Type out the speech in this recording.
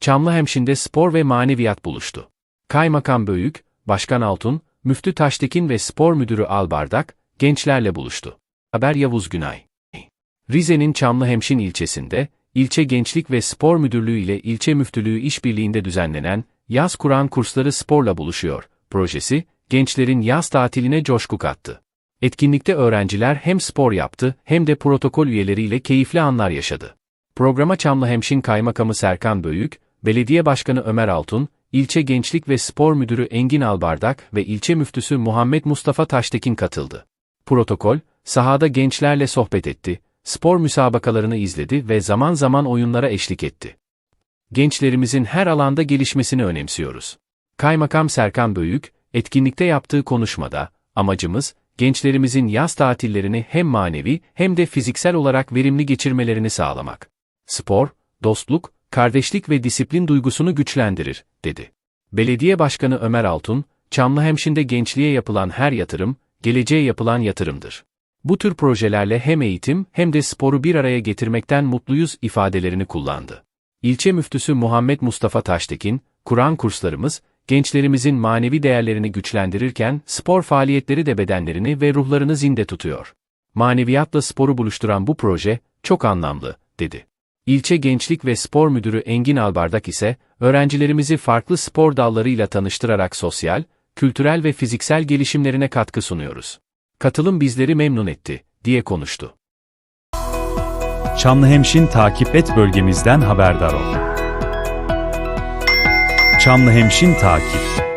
Çamlıhemşin'de spor ve maneviyat buluştu. Kaymakam Böyük, Başkan Altun, Müftü Taştekin ve Spor Müdürü Albardak, gençlerle buluştu. Haber Yavuz Günay. Rize'nin Çamlıhemşin ilçesinde, İlçe Gençlik ve Spor Müdürlüğü ile İlçe Müftülüğü işbirliğinde düzenlenen Yaz Kur'an kursları sporla buluşuyor projesi, gençlerin yaz tatiline coşku kattı. Etkinlikte öğrenciler hem spor yaptı hem de protokol üyeleriyle keyifli anlar yaşadı. Programa Çamlıhemşin Kaymakamı Serkan Böyük, Belediye Başkanı Ömer Altun, İlçe Gençlik ve Spor Müdürü Engin Albardak ve İlçe Müftüsü Muhammed Mustafa Taştekin katıldı. Protokol, sahada gençlerle sohbet etti, spor müsabakalarını izledi ve zaman zaman oyunlara eşlik etti. Gençlerimizin her alanda gelişmesini önemsiyoruz. Kaymakam Serkan Böyük, etkinlikte yaptığı konuşmada, amacımız, gençlerimizin yaz tatillerini hem manevi hem de fiziksel olarak verimli geçirmelerini sağlamak. Spor, dostluk, kardeşlik ve disiplin duygusunu güçlendirir, dedi. Belediye Başkanı Ömer Altun, Çamlıhemşin'de gençliğe yapılan her yatırım, geleceğe yapılan yatırımdır. Bu tür projelerle hem eğitim hem de sporu bir araya getirmekten mutluyuz ifadelerini kullandı. İlçe müftüsü Muhammed Mustafa Taştekin, Kur'an kurslarımız, gençlerimizin manevi değerlerini güçlendirirken spor faaliyetleri de bedenlerini ve ruhlarını zinde tutuyor. Maneviyatla sporu buluşturan bu proje, çok anlamlı, dedi. İlçe Gençlik ve Spor Müdürü Engin Albardak ise, öğrencilerimizi farklı spor dallarıyla tanıştırarak sosyal, kültürel ve fiziksel gelişimlerine katkı sunuyoruz. Katılım bizleri memnun etti, diye konuştu. Çamlıhemşin takip et bölgemizden haberdar ol. Çamlıhemşin takip